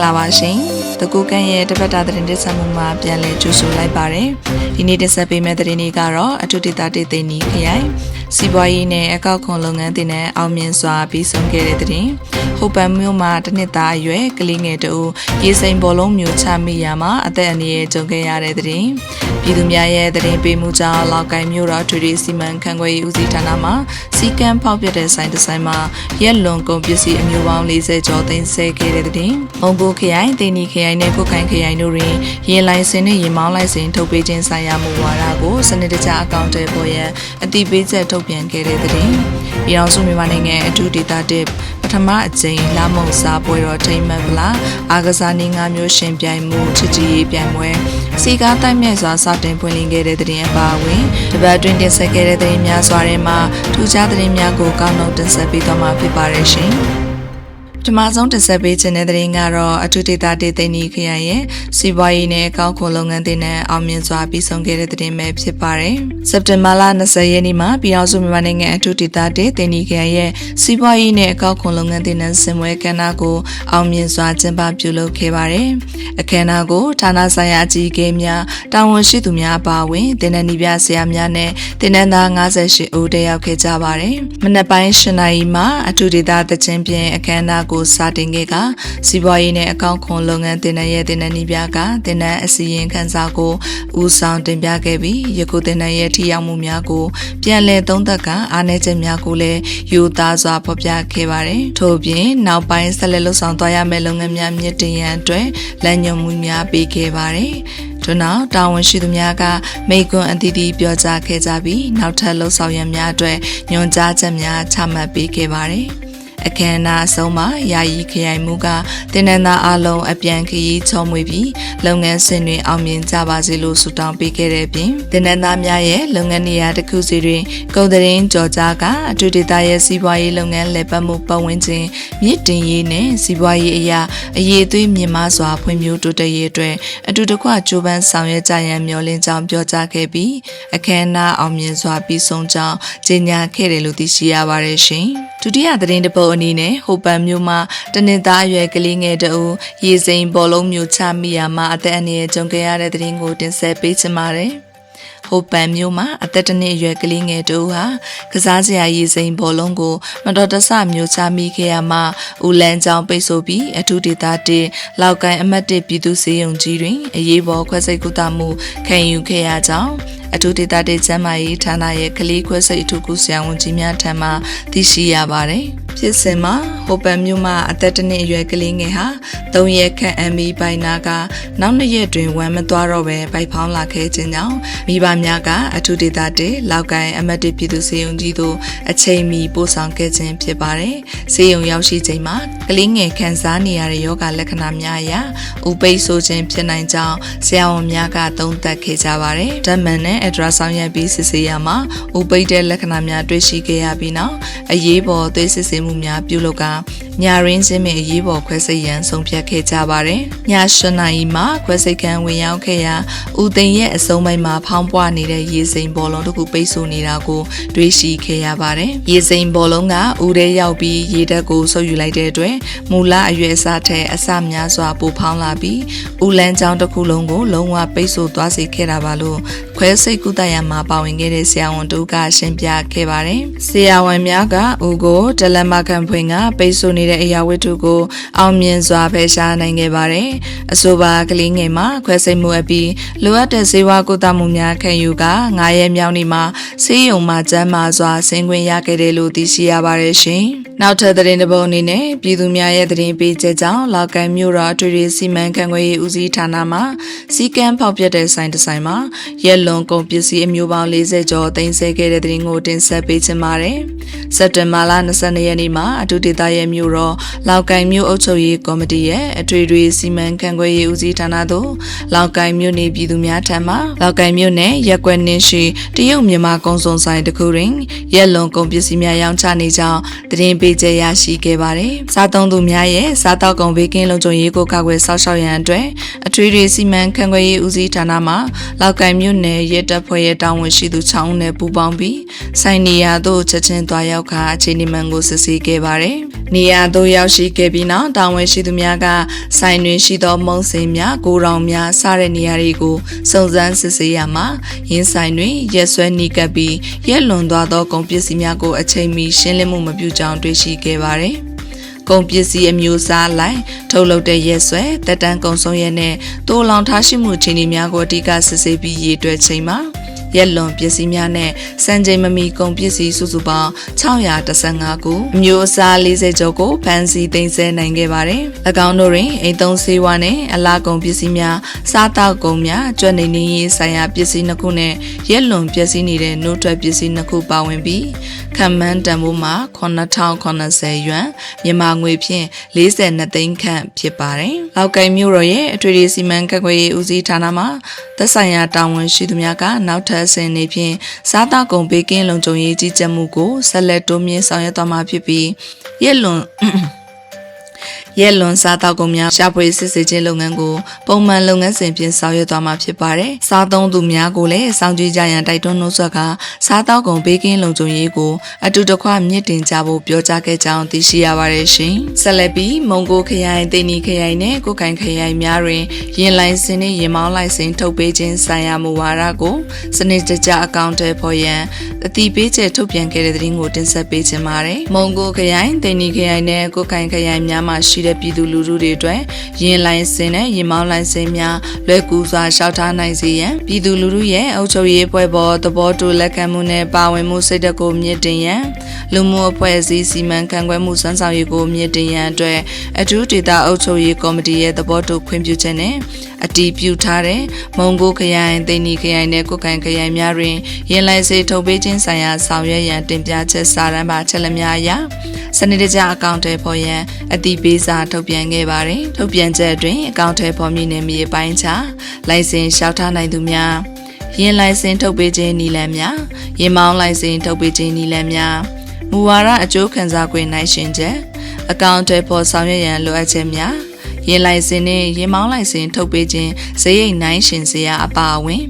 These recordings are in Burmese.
္ဂလာပါရှင်။တကူကန်းရဲ့တပတ်တာသတင်းတင်ဆက်မှုမှာပြန်လည်ကြိုဆိုလိုက်ပါတယ်။ဒီနေ့တင်ဆက်ပေးမယ့်သတင်းတွေကတော့အထူးဒေသတေသိန်းနီခရိုင် စီးပွားရေးနဲ့အကောက်ခွန်လုပ်ငန်းတင်တဲ့အောင်မြင်စွာပြီးဆုံးခဲ့တဲ့သတင်း။ဟိုပန်မြို့မှာတစ်နှစ်သားအရွယ်ကလေးငယ်တူရေစိမ်ဘောလုံးမျိုးချမိရမှာအသက်အန္တရာယ်ကြုံခဲ့ရတဲ့သတင်း။ပြည်သူများရဲ့သတင်းပေးမှုကြောင့်လောက်ကိုင်းမြို့တော်ထွေထွေစီမံခန့်ခွဲရေးဦးစီးဌာနမှစီကံဖောက်ပြတဲ့ဆိုင်တစ်ဆိုင်မှာရက်လွန်ကုန်ပစ္စည်းအမျိုးပေါင်း40ကျော်သိမ်းဆည်းခဲ့တဲ့သတင်း။မုံဘိုခရိုင်တင်နီခရိုင်နဲ့ကုတ်ခိုင်ခရိုင်တို့တွင်ရေလိုင်စင်နဲ့ရေမောင်းလိုင်စင်ထုတ်ပေးခြင်းဆိုင်ရာမူဝါဒကိုစနစ်တကျအကောင့်တွေပေါ်ရန်အတိပေးချက်ထုတ်ပြန်ခဲ့တဲ့သတင်း။ပြည်အောင်စုမြန်မာနိုင်ငံအထူးဒေသတစ်ပထမအကြိမ်လာမုံစားပွဲတော်ထိမ့်မှတ်ဗလားအာကစားနည်းငါမျိုးရှင်ပြိုင်မှုချစ်ကြည်ရေးပြိုင်ပွဲစီကားတိုက်မြတ်စွာစတင်ဖွင့်လှစ်ခဲ့တဲ့သတင်းအပါအဝင်တပတ်တွင်တင်ဆက်ခဲ့တဲ့သတင်းများစွာထဲမှာထူးခြားသတင်းများကိုကောက်နှုတ်တင်ဆက်ပေးသွားမှာဖြစ်ပါတယ်ရှင်။ ပထမဆုံးတင်ဆက်ပေးခြင်းတဲ့သတင်းကတော့အထူးဒေသဒေသနီခရိုင်ရဲ့စီးပွားရေးနဲ့အကောက်ခွန်လုပ်ငန်းတင်တဲ့အောင်မြင်စွာပြီးဆုံးခဲ့တဲ့သတင်းပဲဖြစ်ပါတယ်။စက်တင်ဘာလ20ရက်နေ့မှာပြည်အောင်စုမြန်မာနိုင်ငံအထူးဒေသဒေသနီခရိုင်ရဲ့စီးပွားရေးနဲ့အကောက်ခွန်လုပ်ငန်းတင်တဲ့စင်ပွဲကဏ္ဍကိုအောင်မြင်စွာကျင်းပပြုလုပ်ခဲ့ပါတယ်။အခမ်းအနားကိုဌာနဆိုင်ရာအကြီးအကဲများတာဝန်ရှိသူများအပါအဝင်တင်တဲ့နီးပြဆရာများနဲ့တင်တဲ့သား58ဦးတက်ရောက်ခဲ့ကြပါတယ်။မနက်ပိုင်း၈နာရီမှာအထူးဒေသတချင်းပြင်အခမ်းအနားကိုစတင်ခဲ့ကစီးပွားရေးနဲ့အကောင့်ခွန်လုပ်ငန်းတင်တဲ့ရဲ့တင်တဲ့နီးပြကတင်တဲ့အစီရင်ခံစာကိုဦးဆောင်တင်ပြခဲ့ပြီးယခုတင်တဲ့ရဲ့ထိရောက်မှုများကိုပြန်လည်သုံးသပ်ကအားနည်းချက်များကိုလည်းယူသားစွာဖော်ပြခဲ့ပါတယ်။ထို့ပြင်နောက်ပိုင်းဆက်လက်လှုပ်ဆောင်သွားရမယ့်လုပ်ငန်းများမြင့်တင်ရန်အတွက်လမ်းညွှန်မှုများပေးခဲ့ပါတယ်။ထို့နောက်တာဝန်ရှိသူများကမိကွန်းအသီးသီးပြောကြားခဲ့ကြပြီးနောက်ထပ်လှုပ်ဆောင်ရန်များအတွက်ညွှန်ကြားချက်များချမှတ်ပေးခဲ့ပါတယ်။ အခမ်းအနားအဆုံးမှာယာယီခရိုင်မှုကတင်နန်းသားအလုံးအပြန်ခရီးချုံမွေပြီးလုပ်ငန်းစဉ်တွေအောင်မြင်ကြပါစေလို့ဆုတောင်းပေးခဲ့တဲ့ပြင်တင်နန်းသားများရဲ့လုပ်ငန်းနေရာတစ်ခုစီတွင်ကုန်သတင်းကြော်ကြားကအထူးဒေသရဲ့စီးပွားရေးလုပ်ငန်းလည်ပတ်မှုပတ်ဝန်းကျင်မြင့်တင်ရေးနဲ့စီးပွားရေးအရာအရေးသွေးမြင့်မားစွာဖွံ့ဖြိုးတိုးတက်ရေးအတွက်အတူတကွကြိုးပမ်းဆောင်ရွက်ကြရန်မျှော်လင့်ကြောင်းပြောကြားခဲ့ပြီးအခမ်းအနားအောင်မြင်စွာပြီးဆုံးကြောင်းကြေညာခဲ့တယ်လို့သိရှိရပါတယ်ရှင်ဒုတိယသတင်းတစ်ပုဒ်အနေနဲ့ဟိုပန်မြို့မှာတနင်္သာအရွယ်ကလေးငယ်တအူရေစိမ်ဘောလုံးမျိုးချမိရာမှာအသက်အန္တရာယ်ကြုံခဲ့ရတဲ့သတင်းကိုတင်ဆက်ပေးချင်ပါတယ်။ဟိုပန်မြို့မှာအသက်တနှစ်အရွယ်ကလေးငယ်တို့ဟာကစားစရာရေစိမ်ဘောလုံးကို မတော်တဆမျိုးချမိခဲ့ရမှာဦးလန်းချောင်းပိတ်ဆို့ပြီးအထူးဒေသတစ်လောက်ကိုင်းအမတ်တစ်ပြည်သူစေယုံကြီးတွင်အရေးပေါ်ခွဲစိတ်ကုသမှုခံယူခဲ့ရကြောင်းအထူးဒေသတေကျမ်းမာရေးဌာနရဲ့ကလေးခွဲစိတ်အထူးကုဆရာဝန်ကြီးများထံမှသိရှိရပါတယ်။ဖြစ်စဉ်မှာဟိုပန်မြို့မှာအသက်တစ်နှစ်အရွယ်ကလေးငယ်ဟာ၃ရက်ခန့်အမီပိုင်နာကနောက်နှစ်ရက်တွင်ဝမ်းမသွားတော့ပဲဗိုက်ဖောင်းလာခဲ့ခြင်းကြောင့်မိဘများကအထူးဒေသတေလောက်ကိုင်းအမတ်တစ်ပြည်သူစေယုံကြီးတို့အချိန်မီပို့ဆောင်ခဲ့ခြင်းဖြစ်ပါတယ်။စေယုံရောက်ရှိချိန်မှာကလေးငယ်ခံစားနေရတဲ့ယောဂလက္ခဏာများအရဥပိတ်ဆိုးခြင်းဖြစ်နိုင်ကြောင်းဆရာဝန်များကသုံးသပ်ခဲ့ကြပါတယ်။ဓမ္မန်နဲ့အဒရာဆောင်ရွက်ပြီးစစ်ဆေးရမှာဥပိတ်တဲ့လက္ခဏာများတွေ့ရှိခဲ့ရပြီးနောက်အရေးပေါ်သွေးစစ်ဆေးမှုများပြုလုပ်ကညာရင်းချင်းပင်အရေးပေါ်ခွဲစိတ်ရန်ဆုံးဖြတ်ခဲ့ကြပါတယ်။ည၈နာရီမှာခွဲစိတ်ခန်းဝင်ရောက်ခဲ့ရာဦးသိန်းရဲ့အစုံပိုင်းမှာဖောင်းပွားနေတဲ့ရေစိမ်ဘောလုံးတစ်ခုပိတ်ဆို့နေတာကိုတွေ့ရှိခဲ့ရပါတယ်။ရေစိမ်ဘောလုံးကဦးထဲရောက်ပြီးရေဓာတ်ကိုဆုပ်ယူလိုက်တဲ့အတွက်မူလအရွယ်အစားထက်အစများစွာပိုဖောင်းလာပြီးဦးလန်းချောင်းတစ်ခုလုံးကိုလုံးဝပိတ်ဆို့သွားစေခဲ့တာပါလို့ ခွဲစိတ်ကုသရမှာပါဝင်ခဲ့တဲ့ဆရာဝန်တို့ကရှင်းပြခဲ့ပါတယ်။ဆရာဝန်များကဦးကိုတလက်မခံဖွင့်ကပိတ်ဆို့နေတဲ့အရာဝတ္ထုကိုအောင်မြင်စွာဖယ်ရှားနိုင်ခဲ့ပါတယ်။အဆိုပါကလေးငယ်မှာခွဲစိတ်မှုအပြီးလိုအပ်တဲ့ဆေးဝါးကုသမှုများခံယူက9ရက်မြောက်နေ့မှာဆေးရုံမှာကျန်းမာစွာဆင်းခွင့်ရခဲ့တယ်လို့သိရှိရပါတယ်ရှင်။နောက်ထပ်သတင်းတစ်ပုဒ်အနေနဲ့ပြည်သူများရဲ့သတင်းပေးချက်ကြောင့်လောက်ကိုင်းမြို့တော်ထွေထွေစီမံခန့်ခွဲရေးဦးစီးဌာနမှစီကံဖောက်ပြတဲ့ဆိုင်တစ်ဆိုင်မှာရက်လွန်ကုန်ပစ္စည်းအမျိုးပေါင်း40ကျော်တင်ဆက်ခဲ့တဲ့သတင်းကိုတင်ဆက်ပေးချင်ပါတယ်။စက်တင်ဘာလ22ရက်နေ့မှာအထူးဒေသရဲ့မြို့တော်လောက်ကိုင်မြို့အုပ်ချုပ်ရေးကော်မတီရဲ့အထွေထွေစီမံခန့်ခွဲရေးဦးစီးဌာနသို့လောက်ကိုင်မြို့နေပြည်သူများထံမှလောက်ကိုင်မြို့နယ်ရက်ကွက်နှင်းရှိတရုတ်မြန်မာကုန်းစုံဆိုင်တစ်ခုတွင်ရက်လွန်ကုန်ပစ္စည်းများရောင်းချနေကြောင်းသတင်းပေးချက်ရရှိခဲ့ပါတယ်။စားသုံးသူများရဲ့စားတောက်ကုန်ဘေးကင်းလုံခြုံရေးကိုကာကွယ်စောင့်ရှောက်ရန်အတွက်အထွေထွေစီမံခန့်ခွဲရေးဦးစီးဌာနမှလောက်ကိုင်မြို့နယ်နယ်ရဲတပ်ဖွဲ့ရဲ့တာဝန်ရှိသူ6ဦးနဲ့ပူးပေါင်းပြီးဆိုင်နေရာသို့ချက်ချင်းသွားရောက်ခါအခြေအနေမှန်ကိုစစ်ဆေးခဲ့ပါတယ်။နေရာသို့ရောက်ရှိခဲ့ပြီးနောက်တာဝန်ရှိသူများကဆိုင်တွင်ရှိသောမုံစင်များကိုရောင်များစတဲ့နေရာတွေကိုစုံစမ်းစစ်ဆေးရမှာရင်းဆိုင်တွင်ရက်ဆွဲနှီးကပ်ပြီးရက်လွန်သွားသောကုန်ပစ္စည်းများကိုအချိန်မီရှင်းလင်းမှုမပြုကြောင်းတွေ့ရှိခဲ့ပါတယ်။ ကုန်ပစ္စည်းအမျိုးအစားလိုက်ထုတ်လုပ်တဲ့ရက်ဆွဲတက်တန်းကုံဆုံးရက်နဲ့တိုးလောင်ထားရှိမှုအခြေအနေများကိုအဓိကစစ်ဆေးပြီးရည်တွက်ချိန်မှာ ရက်လွန်ပစ္စည်းများနဲ့စံချိန်မမီကုန်ပစ္စည်းစုစုပေါင်း615ခုအမျိုးအစား40ကျော်ကိုဖမ်းဆီးသိမ်းဆည်းနိုင်ခဲ့ပါတယ်။၎င်းတို့တွင်အိမ်သုံးဆေးဝါးနဲ့အလားကုန်ပစ္စည်းများစားတောက်ကုန်များကြွနေနေရေးဆိုင်ရာပစ္စည်းနှစ်ခုနဲ့ရက်လွန်ပစ္စည်းနေတဲ့နှုတ်ထွက်ပစ္စည်းနှစ်ခုပါဝင်ပြီးခံမှန်းတန်ဖိုးမှာ9080ယွမ်မြန်မာငွေဖြင့်42သိန်းခန့်ဖြစ်ပါတယ်။လောက်ကိုင်မြို့တော်ရဲ့အထွေထွေစီမံခန့်ခွဲရေးဦးစီးဌာနမှသက်ဆိုင်ရာတာဝန်ရှိသူများကနောက်ထပ်အဆင့်နေဖြင့်စားတောက်ကုန်ဘေးကင်းလုံခြုံရေးကြီးကြပ်မှုကိုဆက်လက်တိုးမြင့်ဆောင်ရွက်သွားမှာဖြစ်ပြီးရက်လွန် ရဲလွန်စားတောက်ကုန်များရှာဖွေစစ်ဆေးခြင်းလုပ်ငန်းကိုပုံမှန်လုပ်ငန်းစဉ်ဖြင့်ဆောင်ရွက်သွားမှာဖြစ်ပါတယ်။စားသုံးသူများကိုလည်းစောင့်ကြည့်ကြရန်တိုက်တွန်းနှိုးဆွက်ကစားတောက်ကုန်ဘေးကင်းလုံခြုံရေးကိုအတူတကွမြင့်တင်ကြဖို့ပြောကြားခဲ့ကြောင်းသိရှိရပါတယ်ရှင်။ဆက်လက်ပြီးမုံကိုခရိုင်တိန်နီခရိုင်နဲ့ကိုကိုင်ခရိုင်များတွင်ရင်လိုင်းစင်းနဲ့ရင်မောင်းလိုက်စင်ထုတ်ပေးခြင်းဆိုင်ရာမူဝါဒကိုစနစ်တကျအကောင့်ထဲပေါ်ရန်အတိပေးချက်ထုတ်ပြန်ခဲ့တဲ့သတင်းကိုတင်ဆက်ပေးခြင်းပါတယ်။မုံကိုခရိုင်တိန်နီခရိုင်နဲ့ကိုကိုင်ခရိုင်များမှာရှိတဲ့ပြည်သူလူထုတွေအတွက်ရင်လိုင်းစင်နဲ့ရင်မောင်းလိုင်းစင်များလွယ်ကူစွာရှောက်ထားနိုင်စေရန်ပြည်သူလူထုရဲ့အုပ်ချုပ်ရေးပွဲပေါ်သဘောတူလက်ခံမှုနဲ့ပါဝင်မှုစိတ်ဓာတ်ကိုမြင့်တင်ရန်လူမှုအဖွဲ့အစည်းစီမံခန့်ခွဲမှုစံဆောင်ရေးကိုမြင့်တင်ရန်အတွက်အထူးဒေသအုပ်ချုပ်ရေးကော်မတီရဲ့သဘောတူခွင့်ပြုချက်နဲ့အတည်ပြုထားတဲ့မုံကိုခရိုင်သိန်းနီခရိုင်နဲ့ကုတ်ကန်ခရိုင်များတွင်ရင်လိုင်းစေထုတ်ပေးခြင်းဆိုင်ရာဆောင်ရွက်ရန်တင်ပြချက်စာတမ်းပါချက်လက်များအရ စနစ်တကျအကောင့်ထဲပေါ်ရန်အတိပေးစာထုတ်ပြန်ခဲ့ပါတယ်။ထုတ်ပြန်ချက်အတွင်းအကောင့်ထဲပေါ်မြင့်နေမြေပိုင်းချလိုင်စင်လျှောက်ထားနိုင်သူများရင်လိုင်စင်ထုတ်ပေးခြင်းနည်းလမ်းများရင်မောင်းလိုင်စင်ထုတ်ပေးခြင်းနည်းလမ်းများမူဝါဒအကျိုးခံစား권နိုင်ရှင်ချက်အကောင့်ထဲပေါ်ဆောင်ရွက်ရန်လိုအပ်ချက်များရင်လိုက်စင်နဲ့ရင်မောင်းလိုက်စင်ထုတ်ပေးခြင်းဈေးရိတ်နိုင်ရှင်စရာအပါအဝင်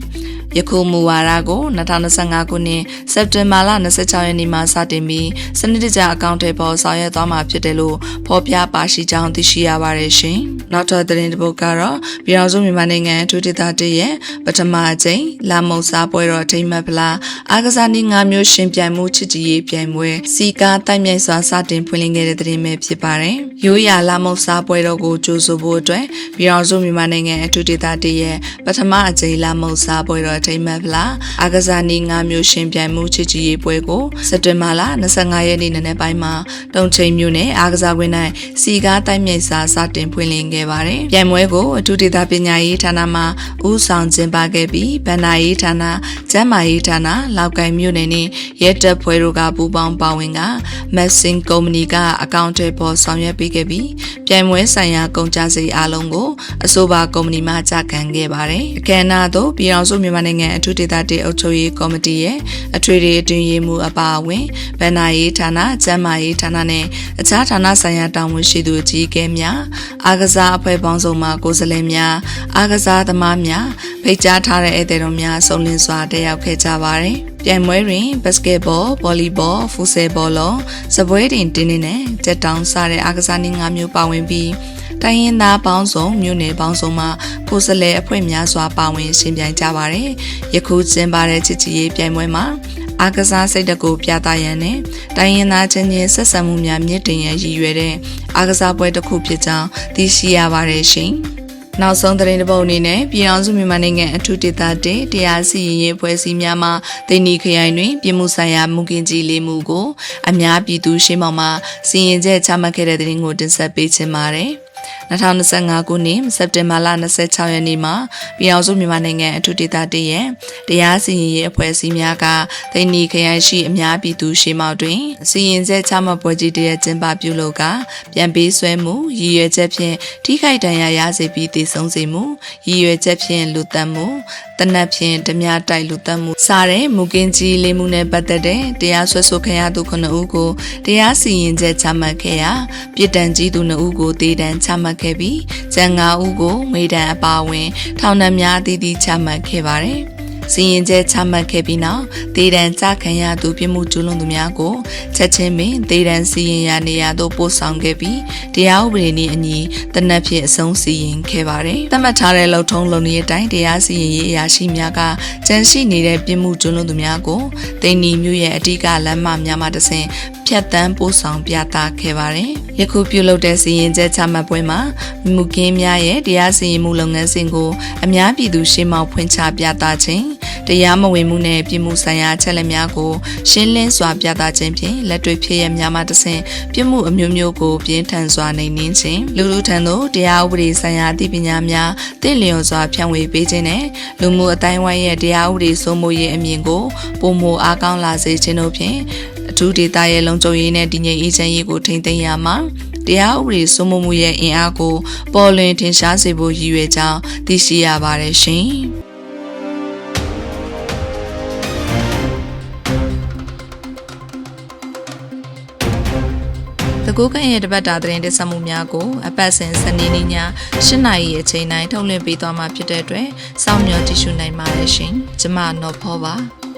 ယခုမူဝါဒကို2025ခုနှစ်စက်တင်ဘာလ26ရက်နေ့မှာစတင်ပြီးစနစ်တကျအကောင့်ထဲပေါ်ဆောင်ရွက်သွားမှာဖြစ်တယ်လို့ဖော်ပြပါရှိကြောင်းသိရှိရပါတယ်ရှင်။နောက်ထပ်သတင်းတစ်ပုဒ်ကတော့ပြည်တော်စုမြန်မာနိုင်ငံထူးဒေသတရဲ့ပထမအကြိမ်လာမုံစားပွဲတော်ထိမ့်မှတ်ဖလားအားကစားနည်း၅မျိုးရှင်ပြိုင်မှုချစ်ကြည်ရေးပြိုင်ပွဲစီကားတိုက်မြိုက်စွာစတင်ဖွင့်လှစ်ခဲ့တဲ့သတင်းပဲဖြစ်ပါတယ်။ရိုးရာလာမုံစားပွဲတော်ကိုကြိုဆိုဖို့အတွက်ပြည်တော်စုမြန်မာနိုင်ငံအထူးဒေသတရဲ့ပထမအကြိမ်လာမုံစားပွဲတော်ထိမ့်မှတ်ဖလားအားကစားနည်း၅မျိုးရှင်ပြိုင်မှုချစ်ကြည်ရေးပွဲကိုစက်တင်ဘာလ25ရက်နေ့နေ့ပိုင်းမှာတုံချိန်မြို့နယ်အားကစားကွင်း၌စီကားတိုက်မြိုက်စာစတင်ဖွင့်လှစ်ခဲ့ပါတယ်။ပြိုင်ပွဲကိုအထူးဒေသပညာရေးဌာနမှဦးဆောင်ကျင်းပခဲ့ပြီးဗန္နာရေးဌာန၊ကျန်းမာရေးဌာန၊လောက်ကိုင်မြို့နယ်နှင့်ရဲတပ်ဖွဲ့တို့ကပူးပေါင်းပါဝင်ကမက်ဆင်ကုမ္ပဏီကအကောင့်တွေပေါ်ဆောင်ရွက်ပေးခဲ့ပြီးပြိုင်ပွဲဆိုင်ရာကုန်ကျစရိတ်အလုံးကိုအဆိုပါကုမ္ပဏီမှကြာခံခဲ့ပါတယ်။အခမ်းအနားသို့ပြည်အောင်စုမြန်မာနိုင်ငံအထူးဒေသတေအုပ်ချုပ်ရေးကော်မတီရဲ့အထွေထွေအတွင်းရေးမှူးအပါအဝင်ဗန္နာရေးဌာန၊ကျန်းမာရေးဌာနနဲ့အခြားဌာနဆိုင်ရာတာဝန်ရှိသူအကြီးအကဲများအားကစားအဖွဲ့ပေါင်းစုံမှကိုယ်စားလှယ်များအားကစားသမားများဖိတ်ကြားထားတဲ့ဧည့်သည်တော်များစုံလင်စွာတက်ရောက်ခဲ့ကြပါတယ်။ပြိုင်ပွဲတွင်ဘတ်စကက်ဘော၊ဗော်လီဘော၊ဖူဆယ်ဘောလုံး၊စပွဲတင်တင်းတင်းနဲ့တက်တောင်စတဲ့အားကစားနည်း၅မျိုးပါဝင်ပြီး တိုင်းရင်းသားပေါင်းစုံမြို့နယ်ပေါင်းစုံမှကိုယ်စားလှယ်အဖွဲ့များစွာပါဝင်ရှင်ပြိုင်ကြပါတယ်။ယခုကျင်းပတဲ့ချစ်ချစ်ရေးပြိုင်ပွဲမှာအားကစားစိတ်တကူပြသရန်နဲ့တိုင်းရင်းသားချင်းချင်းဆက်ဆံမှုများမြင့်တင်ရန်ရည်ရွယ်တဲ့အားကစားပွဲတစ်ခုဖြစ်ကြောင်းသိရှိရပါတယ်ရှင်။နောက်ဆုံးသတင်းတစ်ပုဒ်အနေနဲ့ပြည်အောင်စုမြန်မာနိုင်ငံအထူးဒေသတေတရားစီရင်ရေးဖွဲ့စည်းများမှဒိနီခရိုင်တွင်ပြည်မှုဆိုင်ရာမူကင်ကြီးလေးမှုကို အများပြည်သူရှင်းမောင်မှစီရင်ချက်ချမှတ်ခဲ့တဲ့သတင်းကိုတင်ဆက်ပေးချင်ပါတယ်။ 2025ခုနှစ်စက်တင်ဘာလ26ရက်နေ့မှာပြည်အောင်စုမြန်မာနိုင်ငံအထူးဒေသတရဲ့တရားစီရင်ရေးအဖွဲ့အစည်းများကသိနီခရိုင်ရှိအများပြည်သူရှေ့မှောက်တွင်စီရင်ချက်ချမှတ်ပွဲကြီးတရက်ကျင်းပပြုလုပ်ကပြန်ပေးဆွဲမှုရည်ရွယ်ချက်ဖြင့်ထိခိုက်ဒဏ်ရာရစေပြီးတည်ဆုံစေမှုရည်ရွယ်ချက်ဖြင့်လူသက်မှု တနက်ဖြင့်ဓမြတိုက်လူသက်မှုစတဲ့မူကင်းကြီးလေးမှုနဲ့ပတ်သက်တဲ့တရားစွဲဆိုခံရသူ9ဦးကိုတရားစီရင်ချက်ချမှတ်ခဲ့ရာပြည်တံကြီးသူ2ဦးကိုတေးတံချမှတ်ခဲ့ပြီးကျန်9ဦးကိုမေဒံအပါအဝင် ထောင်နှံများအသီးသီးချမှတ်ခဲ့ပါတယ် စီရင်ချက်ချမှတ်ခဲ့ပြီးနောက်ဒေဒန်ကြခံရသူပြစ်မှုကျူးလွန်သူများကိုချက်ချင်းပင်ဒေဒန်စီရင်ရာနေရာသို့ပို့ဆောင်ခဲ့ပြီးတရားဥပဒေနှင့်အညီတနက်ဖြင့်အဆုံးစီရင်ခဲ့ပါတယ်။သတ်မှတ်ထားတဲ့လုံထုံးလုံနည်းအတိုင်းတရားစီရင်ရေးအရာရှိများကကြန့်ရှိနေတဲ့ပြစ်မှုကျူးလွန်သူများကိုတိန်နီမြို့ရဲ့အဓိကလမ်းမများမှတဆင့်ဖြတ်တန်းပို့ဆောင်ပြသခဲ့ပါတယ်။ယခုပြုလုပ်တဲ့စီရင်ချက်ချမှတ်ပွဲမှာမူကင်းများရဲ့တရားစီရင်မှုလုပ်ငန်းစဉ်ကိုအများပြည်သူရှေ့မှောက်ဖွင့်ချပြသခြင်းတရားမဝင်မှုနဲ့ပြည်မှုဆိုင်ရာအချက်လက်များကိုရှင်းလင်းစွာပြသခြင်းဖြင့်လက်တွေ့ဖြစ်ရများမှတဆင့်ပြည်မှုအမျိုးမျိုးကိုပြင်းထန်စွာနှိမ်နင်းခြင်းလူလူထံသို့တရားဥပဒေဆိုင်ရာအသိပညာများတင့်လျော်စွာဖြန့်ဝေပေးခြင်းနဲ့လူမှုအတိုင်းဝိုင်းရဲ့တရားဥပဒေစိုးမိုးရေးအမြင်ကိုပုံမအားကောင်းလာစေခြင်းတို့ဖြင့်အထူးဒေသရဲ့လုံခြုံရေးနဲ့တည်ငြိမ်အေးချမ်းရေးကိုထိန်းသိမ်းရမှာတရားဥပဒေစိုးမိုးမှုရဲ့အင်အားကိုပေါ်လွင်ထင်ရှားစေဖို့ရည်ရွယ်ကြောင်းသိရှိရပါတယ်ရှင်။ တကူကရဲ့တပတ်တာသတင်းတင်ဆက်မှုများကိုအပတ်စဉ်စနေနေ့ည၈နာရီအချိန်တိုင်းထုတ်လွှင့်ပေးသွားမှာဖြစ်တဲ့အတွက်စောင့်မျှော်ကြည့်ရှုနိုင်ပါတယ်ရှင်။ကျမနော်ဖောပါ။